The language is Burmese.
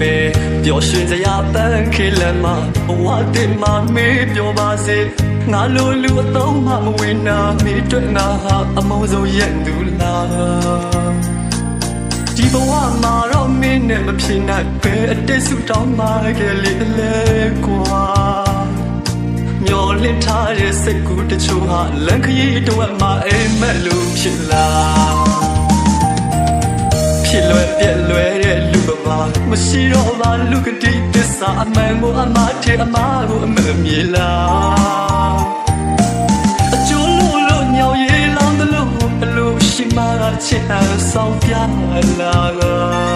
ပျော်ရွှင်စရာပန်းခေလမ်းမှာဘဝတင်မှာမေးပြောပါစေငါလိုလူအသုံးမှမဝင်နာမိတွေ့ငါဟာအမုန်းဆုံးရဲ့သူလားဒီဘဝမှာတော့မင်းနဲ့မဖြစ်နိုင်ပဲအတိတ်ဆူတောင်းမှခဲ့လေလေကွာမျောလင့်ထားတဲ့စိတ်ကူးတချို့ဟာလန်ခရီးတော့မှအိမ်မက်လို့ဖြစ်လာဖြစ်လွယ်ပြက်လွယ်တဲ့လူပမာမရှိတော့ပါ လူကတိသစ္စာအမှန်ကိုအမှားထဲအမှားကိုအမှန်မြေလားအကျိုးလို့လို့ညောင်ရည်လောင်းတယ်လို့ဘလို့ရှိမှချစ်အောင်ဆောင်ပြလာက